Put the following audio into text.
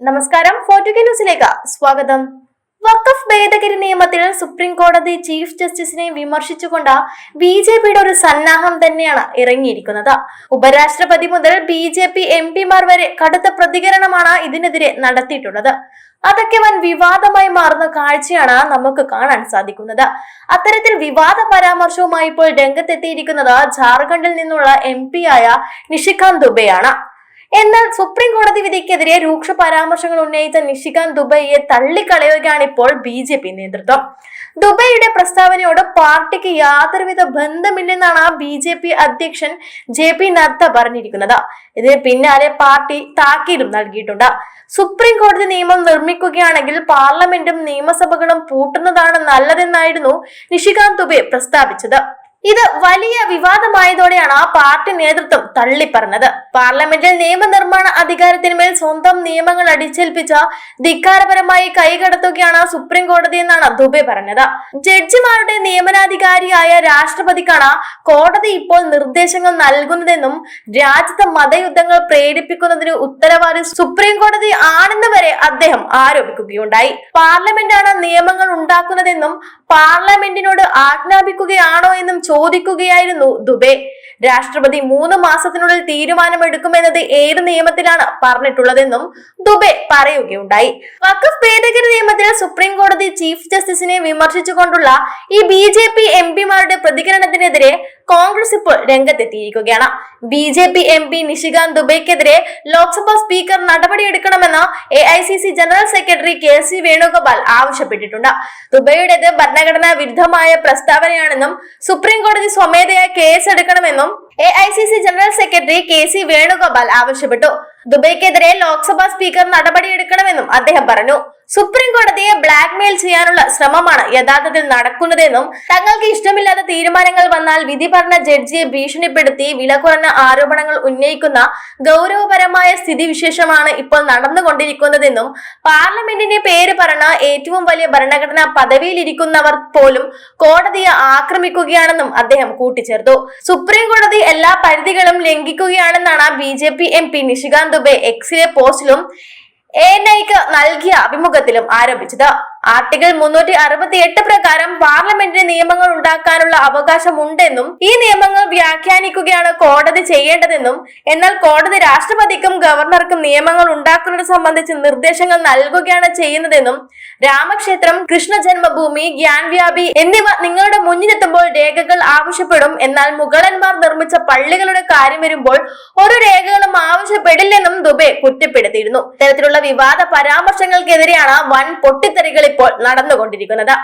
നമസ്കാരം ഫോർട്ടുഗ ന്യൂസിലേക്ക് സ്വാഗതം. വഖഫ് ഭേദഗതി നിയമത്തിൽ സുപ്രീം കോടതി ചീഫ് ജസ്റ്റിസിനെ വിമർശിച്ചുകൊണ്ട് ബി ജെ പിയുടെ ഒരു സന്നാഹം തന്നെയാണ് ഇറങ്ങിയിരിക്കുന്നത്. ഉപരാഷ്ട്രപതി മുതൽ ബി ജെ പി എം പിമാർ വരെ കടുത്ത പ്രതികരണമാണ് ഇതിനെതിരെ നടത്തിയിട്ടുള്ളത്. അതൊക്കെ വൻ വിവാദമായി മാറുന്ന കാഴ്ചയാണ് നമുക്ക് കാണാൻ സാധിക്കുന്നത്. അത്തരത്തിൽ വിവാദ പരാമർശവുമായി ഇപ്പോൾ രംഗത്തെത്തിയിരിക്കുന്നത് ജാർഖണ്ഡിൽ നിന്നുള്ള എം ആയ നിഷികാന്ത് ദുബെയാണ്. എന്നാൽ സുപ്രീം കോടതി വിധിക്കെതിരെ രൂക്ഷ പരാമർശങ്ങൾ ഉന്നയിച്ച നിഷികാന്ത് ദുബൈയെ തള്ളിക്കളയുകയാണ് ഇപ്പോൾ ബി ജെ പി നേതൃത്വം. ദുബൈയുടെ പ്രസ്താവനയോട് പാർട്ടിക്ക് യാതൊരുവിധ ബന്ധമില്ലെന്നാണ് ബി ജെ പി അധ്യക്ഷൻ ജെ പി നദ്ദ പറഞ്ഞിരിക്കുന്നത്. ഇതിന് പിന്നാലെ പാർട്ടി താക്കീതും നൽകിയിട്ടുണ്ട്. സുപ്രീം കോടതി നിയമം നിർമ്മിക്കുകയാണെങ്കിൽ പാർലമെന്റും നിയമസഭകളും പൂട്ടുന്നതാണ് നല്ലതെന്നായിരുന്നു നിഷികാന്ത് ദുബെ പ്രസ്താവിച്ചത്. ഇത് വലിയ വിവാദമായതോടെയാണ് ആ പാർട്ടി നേതൃത്വം തള്ളിപ്പറഞ്ഞത്. പാർലമെന്റിൽ നിയമനിർമ്മാണ അധികാരത്തിന്മേൽ സ്വന്തം നിയമങ്ങൾ അടിച്ചേൽപ്പിച്ച ധിക്കാരപരമായി കൈകടത്തുകയാണ് സുപ്രീം കോടതി എന്നാണ് ദുബെ പറഞ്ഞത്. ജഡ്ജിമാരുടെ നിയമനാധികാരിയായ രാഷ്ട്രപതിക്കാണ് കോടതി ഇപ്പോൾ നിർദ്ദേശങ്ങൾ നൽകുന്നതെന്നും രാജ്യത്തെ മതയുദ്ധങ്ങൾ പ്രേരിപ്പിക്കുന്നതിന് ഉത്തരവാദി സുപ്രീം കോടതി ആണെന്ന് വരെ അദ്ദേഹം ആരോപിക്കുകയുണ്ടായി. പാർലമെന്റാണ് നിയമങ്ങൾ ഉണ്ടാക്കുന്നതെന്നും പാർലമെന്റിനോട് ആജ്ഞാപിക്കുകയാണോ എന്നും ചോദിക്കുകയായിരുന്നു ദുബെ. രാഷ്ട്രപതി മൂന്ന് മാസത്തിനുള്ളിൽ തീരുമാനമെടുക്കുമെന്നത് ഏത് നിയമത്തിലാണ് പറഞ്ഞിട്ടുള്ളതെന്നും ദുബെ പറയുകയുണ്ടായി. വഖഫ് ഭേദഗതി നിയമത്തിൽ സുപ്രീം കോടതി ചീഫ് ജസ്റ്റിസിനെ വിമർശിച്ചുകൊണ്ടുള്ള ഈ ബി ജെ പി എം പിമാരുടെ പ്രതികരണത്തിനെതിരെ കോൺഗ്രസ് ഇപ്പോൾ രംഗത്തെത്തിയിരിക്കുകയാണ്. B J P M P Nishikant ദുബൈക്കെതിരെ Lok Sabha speaker നടപടിയെടുക്കണമെന്ന് A I C C general secretary K C Venugopal ആവശ്യപ്പെട്ടിട്ടുണ്ട്. ദുബൈയുടേത് ഭരണഘടനാ വിരുദ്ധമായ പ്രസ്താവനയാണെന്നും സുപ്രീം കോടതി സ്വമേധയാ കേസെടുക്കണമെന്നും A I C C general secretary K C Venugopal ആവശ്യപ്പെട്ടു. ദുബൈക്കെതിരെ ലോക്സഭാ സ്പീക്കർ നടപടിയെടുക്കണമെന്നും അദ്ദേഹം പറഞ്ഞു. സുപ്രീം കോടതിയെ ബ്ലാക്ക് മെയിൽ ചെയ്യാനുള്ള ശ്രമമാണ് യഥാർത്ഥത്തിൽ നടക്കുന്നതെന്നും തങ്ങൾക്ക് ഇഷ്ടമില്ലാത്ത തീരുമാനങ്ങൾ വന്നാൽ വിധി പറഞ്ഞ ജഡ്ജിയെ ഭീഷണിപ്പെടുത്തി വില കുറഞ്ഞ ആരോപണങ്ങൾ ഉന്നയിക്കുന്ന ഗൗരവപരമായ സ്ഥിതിവിശേഷമാണ് ഇപ്പോൾ നടന്നുകൊണ്ടിരിക്കുന്നതെന്നും പാർലമെന്റിന്റെ പേര് പറഞ്ഞ ഏറ്റവും വലിയ ഭരണഘടനാ പദവിയിലിരിക്കുന്നവർ പോലും കോടതിയെ ആക്രമിക്കുകയാണെന്നും അദ്ദേഹം കൂട്ടിച്ചേർത്തു. സുപ്രീം കോടതി എല്ലാ പരിധികളും ലംഘിക്കുകയാണെന്നാണ് B J P M P Nishikant Dubey എക്സിലെ പോസ്റ്റിലും എ ഐക്ക് നൽകിയ അഭിമുഖത്തിലും ആരോപിച്ചത്. ആർട്ടിക്കിൾ മുന്നൂറ്റി അറുപത്തി എട്ട് പ്രകാരം പാർലമെന്റിന് നിയമങ്ങൾ ഉണ്ടാക്കാനുള്ള അവകാശമുണ്ടെന്നും ഈ നിയമങ്ങൾ വ്യാഖ്യാനിക്കുകയാണ് കോടതി ചെയ്യേണ്ടതെന്നും എന്നാൽ കോടതി രാഷ്ട്രപതിക്കും ഗവർണർക്കും നിയമങ്ങൾ ഉണ്ടാക്കുന്നത് സംബന്ധിച്ച് നിർദ്ദേശങ്ങൾ നൽകുകയാണ് ചെയ്യുന്നതെന്നും രാമക്ഷേത്രം കൃഷ്ണ ജന്മഭൂമി ഗ്യാൻവ്യാപി എന്നിവ നിങ്ങളുടെ മുന്നിലെത്തുമ്പോൾ രേഖകൾ ആവശ്യപ്പെടും. എന്നാൽ മുഗളന്മാർ നിർമ്മിച്ച പള്ളികളുടെ കാര്യം വരുമ്പോൾ ഒരു രേഖകളും ആവശ്യപ്പെടില്ലെന്നും ദുബെ കുറ്റപ്പെടുത്തിയിരുന്നു. ഇത്തരത്തിലുള്ള വിവാദ പരാമർശങ്ങൾക്കെതിരെയാണ് വൻ പൊട്ടിത്തെറികൾ ഇപ്പോൾ നടന്നുകൊണ്ടിരിക്കുന്നത്.